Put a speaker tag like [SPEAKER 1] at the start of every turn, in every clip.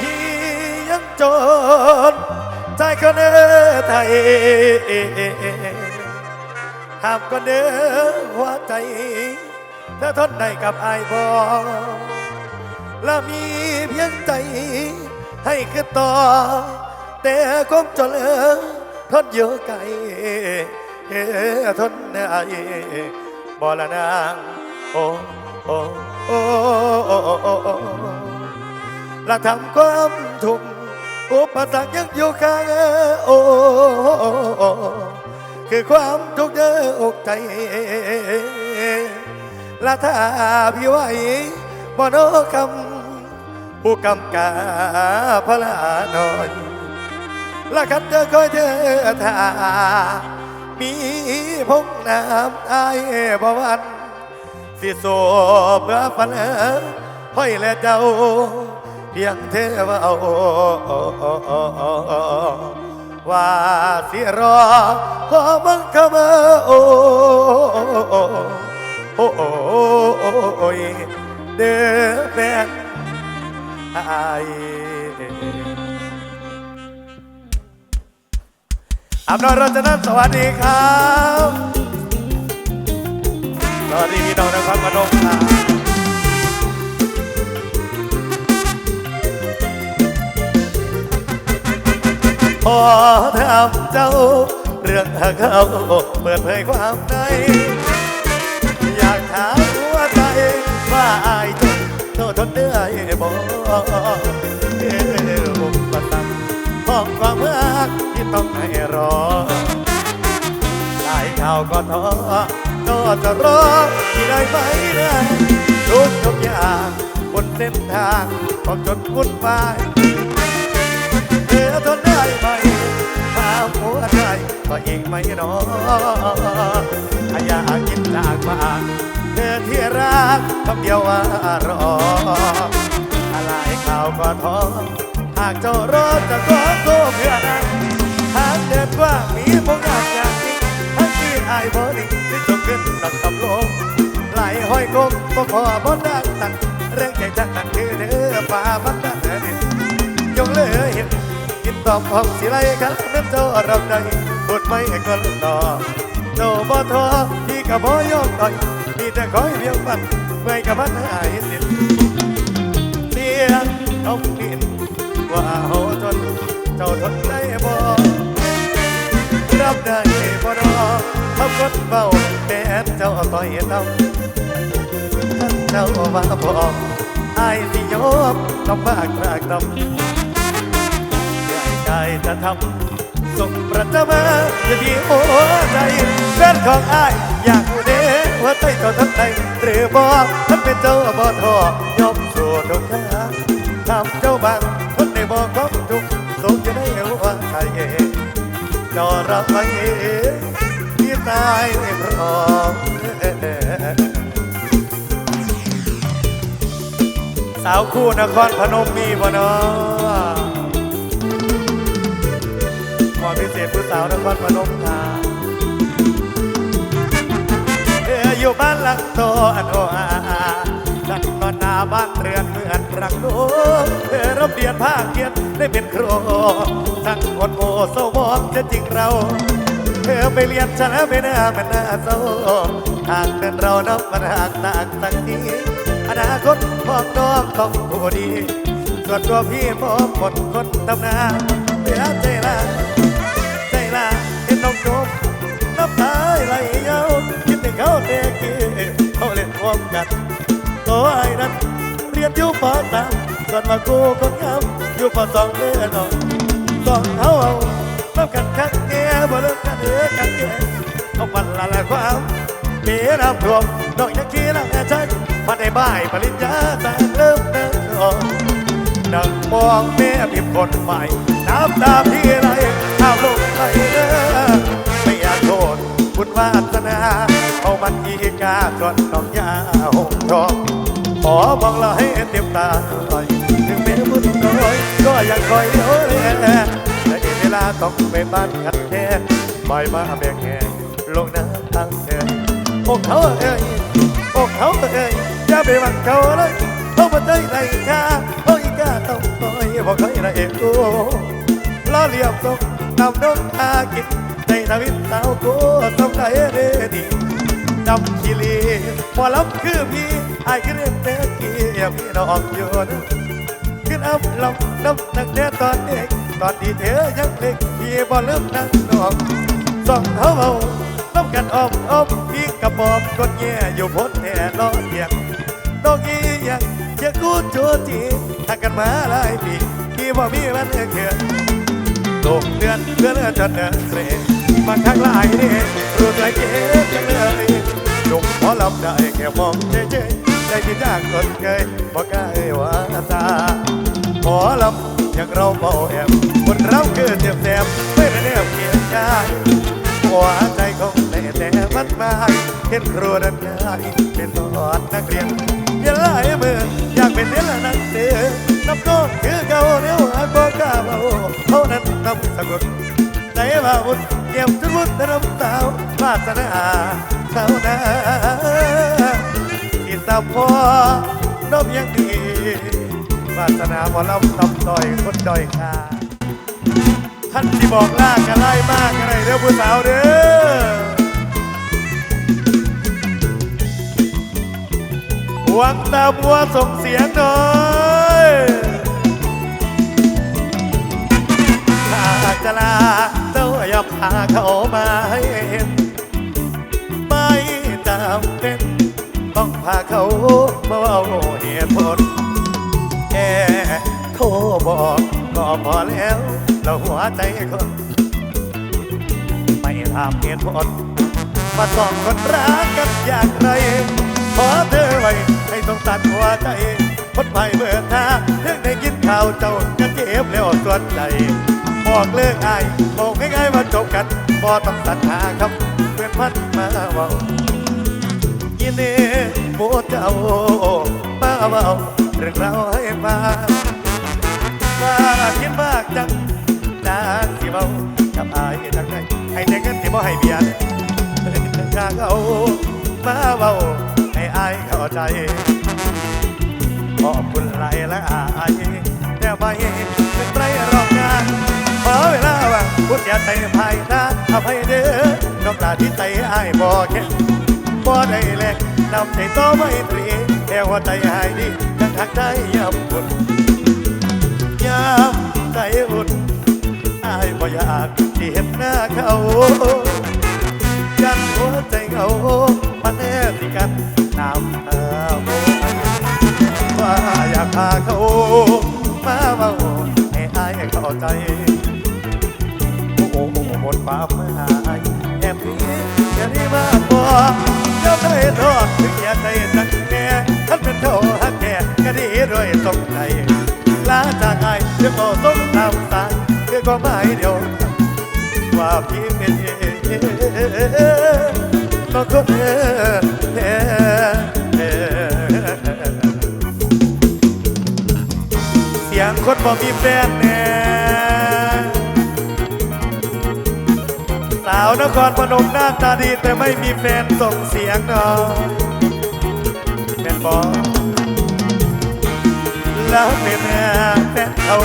[SPEAKER 1] พี่ยังจน ใจก็เนื้อไทยห้ามก็เนื้อหัวใจเธอทนได้กับไอ้บอและมีเพียงใจ ให้คือต่อ แต่คงจะเลือทนอยู่ไกลทนได้บ่ละนางโอ้โอ้ และทำความทุกข์อุปสรรคยังอยู่ข้างโอ้คือความทุกข์เยออกใจละถ้าพี่ไหวบ่โนคำผู้กำกาพระลาน้อยละคันเธอคอยเธอท่ามีพงน้ำไอายบ่หวันสิโซเพื่อฝันห้อยและเจ้า เพียงเธอว่าเอว่าสิรอขอมึงเข้ามาโอ้โอ้โอ้ยเด้อแฟนอายอับนอยรัตนันสวัสดีครับ สวัสดีพี่น้องนครพนมครับ พอถามเจ้า เรื่องหากเขาเปิดเผยความใน อยากถามหัวใจว่าอายทนโทษทนเหนื่อยบ่เออบุกประตันห้องความรักที่ต้องให้รอหลายข่าวก็ท้อก็จะรอที่ได้ไหมนะทุกทุกอย่างบนเส้นทางของจนวุ่นวายเธอทนได้ไหม หัวใจก็เอีกไม่นอถ้าอยากกินจากมาเธอที่รักคำเดียวว่ารออะไรข่าวก็ท้องหากเจ้ารอจะขอโทษเพื่อนั้นหากเดินว่ามีพงาจอย่างนี้ทั้งที่อายบ่นิ่งที่จมขึ้นดังตำลงไหลห้อยกงบ่พอบ่ดังตังเรื่องใจจักนั่นคือเด้อป่ามันนั่นเด้อยงเลยเห็น ตอมของสิไรกันนั้นเจ้ารับได้พูดไม่ก็ต่อเจ้าบ่ท้อที่ก็บ่ยอมต่อยมีแต่คอยเพียงมันเมื่อยกับมันหายสิ้นเสียงเขาดินว่าเฮาทนเจ้าทนได้บ่รับได้บ่รอทำคนเบาแต่เจ้าต่อยเต้าท่านเจ้ามาบอกอายสิยอมต้องมากรากดำใหญ่ใจจะทำส่งประจมาจะดีหัวใจแฟนของอายอยากรู้เด้ว่าใจเจ้าทั้งใดหรือบ่ท่านเป็นเจ้าบ่ทอยอมสู่ทุกทาทำเจ้าบางคนได้บอกความทุกข์สงจะได้ว่าใครเองจอรับไว้ที่ตายในพร้อมสาวคู่นครพนมมีบ่เนาะ ขอพิเศษผู้สาวนครพนมค่ะเธออยู่บ้านหลังโตอันโออาดันนอนนาบ้านเรือนเหมือนรังโนเธอรับเรียนภาคเรียนได้เป็นครูทั้งคนโง่เศร้ามองจะจริงเราเธอไปเรียนชนะไม่น่ามันน่าเศร้าหากเป็นเรานับมันหากต่างสักทีอนาคตของน้องต้องผู้ดี ส่วนตัวพี่มอคนคนทำนาเหลือใจละใจละ เห็นน้องจมน้ำตาไหลเยาคิดถึงเขาเด็กกี้เขาเล่นร่วมกันตัวไอ้นั้นเรียนอยู่ปอสามส่วนมากูคนงามอยู่ปอสองเด้อน้องสองเขาเอารับกันคักแก่บ่เลิกกันเด้กันแก่เอาปันละละความเมียน้ำท่วมดอกยักษ์ขี้ละแง่ใจมาในบ่ายปริญญาแต่เริ่มเดินออกนั่งมองแม่พิมคนใหม่น้ำตาพี่ บุญวาสนาเอามันอีกาก่อนน้องยาหงทองขอบอกเราให้เต็มตาหน่อยถึงแม้บุญน้อยก็ยังคอยโอ้ยและอีเวลาต้องไปบ้านขัดแค่ปล่อยมาแบกแหงลงน้ำทางเธออกเขาเอ้ยอกเขาเอ้ยอย่าไปหวังเขาเลยเขามาใจไรค่าเขาอีกาต้องคอยบอกเคยละเอกโอ้ล้อเลียมตกนำนกอากิน ในทวิตสาวโกสมได้เดดีดำขีลีพอรับคือพี่ไอ้ายคือเรื่องเด็กเกียพี่น้องอยู่นะขึ้นอัพลำน้ำตั้งแต่ตอนเด็กตอนที่เธอยังเล็กพี่บ่ลืมนั่งนองสองเขาเอาน้ำกันออมออมพี่กระบอกกดแย่อยู่พ้นแน่นอนเพียงดอกอีหยังจะกูโจทีถ้ากันมาหลายปีพี่บ่มีวันเกิด ตกเดือนเดือนจนเดือนเสร็จมาข้างลายนี่รู้ใจเจ็บจังเลยหนุ่มพอลำได้แค่มองเฉยๆได้ที่จากคนเคยบ่กล้ายว่าตาพอลำอย่างเราเบาแอบคนเราคือเจ็บแสบไม่ได้แนบเกียงกายหัวใจคงได้แต่มันมาเห็นครูนั้นง่ายเป็นตอนนักเรียน เรียนหลายมืออยากเป็นเรียนนักเสือนับโน้ตคือเก่าเนี้ยหากบ่กล้าเบาเขานั้นนำสกุลใจว่าบุญเกี่ยวจนบุญน้ำตาวาสนาชาวนาที่ตาพอนบยังดีวาสนาหมอลำตำต่อยคนด้อยค่าท่านที่บอกลากกันไล่มากกันเลยเด้อผู้สาวเด้อ วังตาบัวส่งเสียงหน่อยถ้าจะลาเต้าอย่าพาเขามาให้เห็น ไม่จำเป็น ต้องพาเขามาเอาเหตุผลแค่โทรบอกก็พอแล้วแล้วหัวใจคนไม่ถามเหตุผลมาสองคนรักกันอย่างไรขอเธอไว้ ต้องตัดหัวใจคนไปเมื่อทาเรื่องได้กินข้าวเจ้าก็เจ็บแล้วส่วนใจ บอกเลิกอายบอกง่ายๆว่าจบกันบ่ต้องตัดหาคำเพื่อนพันมาเว่ายินดีโมเจ้ามาเบาเรื่องเราให้ฟังว่าคิดมากจังนาสิเบากับอายจังไงให้แต่เงินที่บ่ให้เบียดทางเอา มาเบาให้อายเข้าใจ ขอบคุณหลายและอายแต่ไม่เป็นไรรอบงานขอเวลาว่างพุทธอย่าใจภายตาอภัยเด้อน้องตาที่ใจอายบ่แค่บ่ได้แลกนำใจต่อไม่ตรีแค่ว่าใจหายดียังทักได้ยามบุญยามใจอุ่นอายบ่อยากที่เห็นหน้าเขา ยันหัวใจเขามันแนบติกันน้ำตาโมว่าอยากพาเขามาเมาให้อายเข้าใจโอ้โหหมดความหมายแอบนี้แค่นี้มากพอเจ้าได้ทอดถึงอย่าใจตั้งแน่ท่านเป็นเท่าฮักแก่ก็ดีด้วยสมใจลาจากไอ้เรื่องก็ต้องตามสายคือความหมายเดียวว่าพี่เป็นเอง องคนเอเสียงคนบ่มีแฟนแน่สาวนครพนมหน้าตาดีแต่ไม่มีแฟนส่งเสียงนอนแม่นบอแล้วเป็นแฟนเขา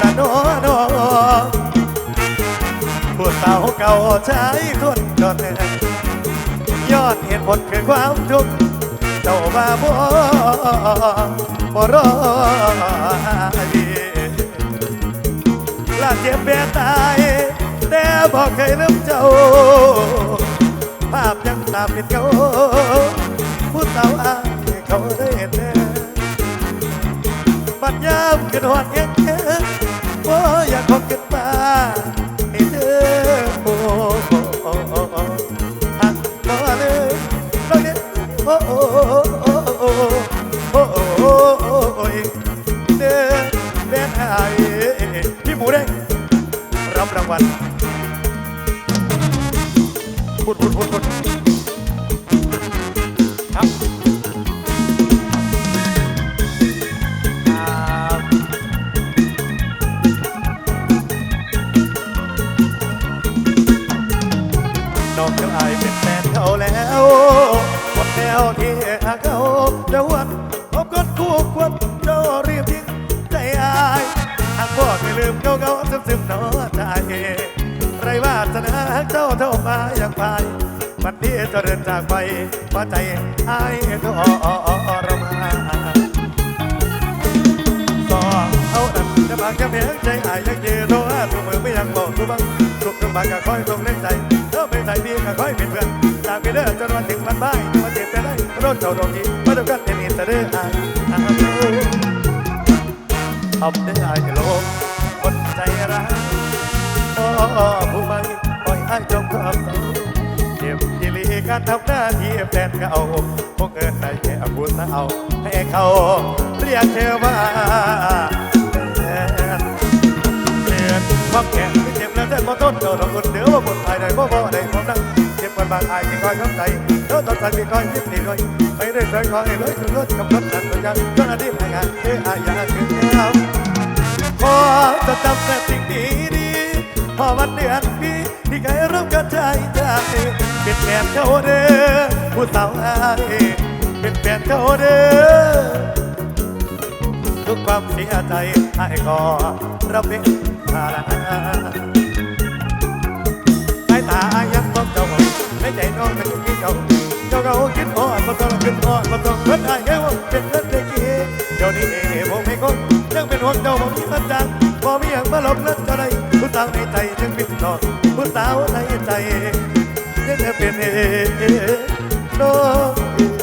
[SPEAKER 1] ละนอนอผู้สาวเก่าใช้คนจนย อดเหตุผลคือความทุกข์เจ้ามาบ่บ่รอดีลาเจ็บแบตาย แต่บอกเคยลืมเจ้า ภาพยังตามเป็นเก่าผู้สาวอายเขาได้เห็นแน่บัดยามขึ้นหอดแง่แง่บ่อยากขอขึ้นมา น้อาอายเป็นแฟนเขาแล้วหมดแล้วที่หาเขาเดี๋ยววันพบกันคู่ควรจ้ารีบทิ้งใจอายไม่ลืมเก่าเก่าซึมซึมๆหนอใจไรว่าสนาเจ้าเท่ามาอย่างไปวันนี้เจะเดินจากไปเพราใจไอ้ทรมานต่อเอาดันจะมาแค่เพียงใจอายยังเยืนรหาทุกมือไม่ยังบอกทุกบัง ทุกทุกบังก็คอยตรงเล่นใจเธอไม่ใส่พี่ก็คอยเป็นเพื่อนจากไปเด้อจนวันถึงวันบ่ายมาเจ็บไปได้รถเจ้าดวงนี้มาดูกันเป็นอินเตอร์เด้ออาอาบูเอาเด้ออายโลคนใจร้ายโอ้ผู้ไม่ปล่อยอายจมความเศร้าเจ็บที่ลีการทำหน้าที่แฟนก็เก่าพวกเอินได้แค่ผู้สาให้เขาเรียกเธอว่าเดือนความแก่ เจ็บแล้วแต่พอต้นเจ้าคนเดือว่าคนตายได้บ่บ่ได้ความรักเจ็บปวดบางอายที่คอยเข้าใจเธอต้องใจมีคอยยิ้มดีคอยไปได้ใจคอยเลยถึงรถกับรถนั้นเหมือนกันาหน้าที่พนักงานเอ้อายาคือเจ้าขอจะจำแต่สิ่งดีดีพอวันเดือนปีที่เคยร่วมกันใจใจเป็นแฟนเขาเด้อผู้สาวอายเป็นแฟนเขาเด้อทุกความเสียใจให้ก็รับเป็นภาระสา ตายังต้องเจ้าในใจน้องเป็นที่เจ้าเจ้าเขาคิดอ่อนมาต้องขึ้นอ่อนมาต้องเพิ่นได้แค่ว่าเป็นเรื่องเด็กเดี๋ยวนี้ผมไม่คงยังเป็นห่วงเจ้าผมมีมันจังพอมีอย่างมาหลบเล่นเจ้าใดผู้สาวในใจยังเป็นนอดผู้สาวในใจยังเป็นเองน้อง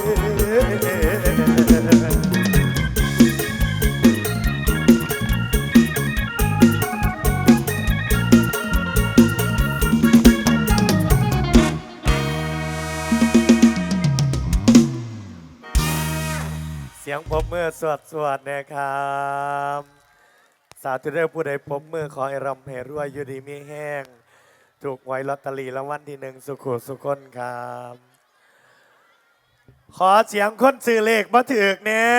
[SPEAKER 1] สวดสวดนะครับ สาธุเด้อผู้ใดผมมือขอให้รำเพรวยอยู่ดีมีแห้ง ถูกไว้ลอตเตอรี่รางวัลที่หนึ่งสุขุสุขคนครับ ขอเสียงคนซื้อเลขมาถือกเนี่ย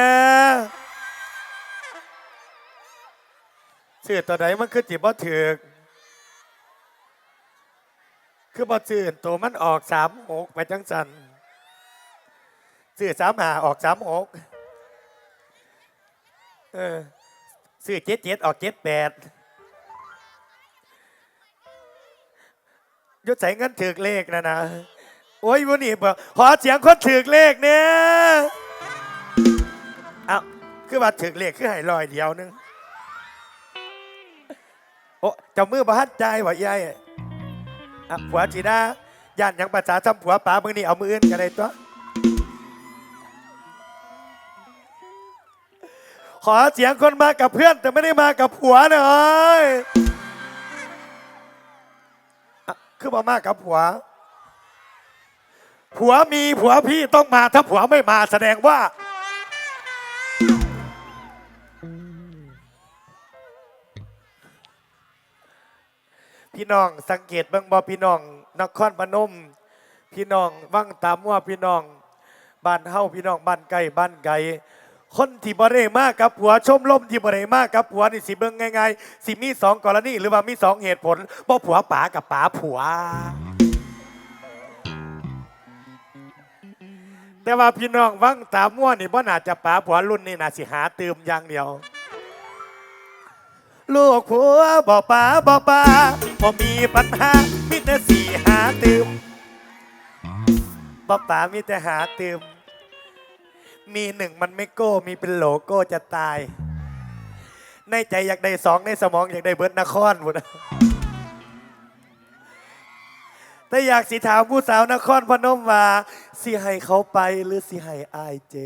[SPEAKER 1] ซื้อตัวไหนมันคือจิบบ่ถือกคือบ่ซื้อตัวมันออกสามหกไปจังสันซื้อสามหาออกสามหก เออซื้อเจ็ดเจ็ดออกเจ็ดแปดยศใส่เงินถือเลขนะนะโอ้ยวันนี้บอกขอเสียงคนถือเลขเนี่ยเอาคือว่าถือเลขคือให้ลอยเดียวนึงโอ้เจ้ามือบ้านใจว่ายายอะผัวจีนาย่านยังภาษาซ้ำผัวป๋ามึงนี่เอามืออื่นกันเลยตัว อเสียงคนมากับเพื่อน แต่ไม่ได้มากับผัวหน่อยคือมามากับผัว ผัวมีผัวพี่ต้องมาถ้าผัวไม่มาแสดงว่า พี่น้องสังเกตเบิ่งบ่พี่น้องนครพนม พี่น้องวังตามว่าพี่น้องบ้านเฮาพี่น้องบ้านไกลบ้านไกล คนที่บ่ได้มากับผัวชมลมที่บ่ได้มากับผัวนี่สิเบิ่งง่ายๆสิมีสองกรณีหรือว่ามีสองเหตุผลบ่ผัวป๋ากับป๋าผัว แต่ว่าพี่น้องวังตามว่านี่บ่น่าจะป๋าผัวรุ่นนี่น่าสิหาเติมอย่างเดียว ลูกผัวบ่ป๋าบ่ป๋าบ่มีปัญหามีแต่สีหาเติมบ่ป๋ามีแต่หาเติม มีหนึ่งมันไม่โก้ มีเป็นโหลโก้จะตาย ในใจอยากได้สองในสมองอยากได้เบิร์ดนครหมดแต่อยากสิถามผู้สาวนครพนมว่าสิให้เขาไปหรือสิให้อายเจ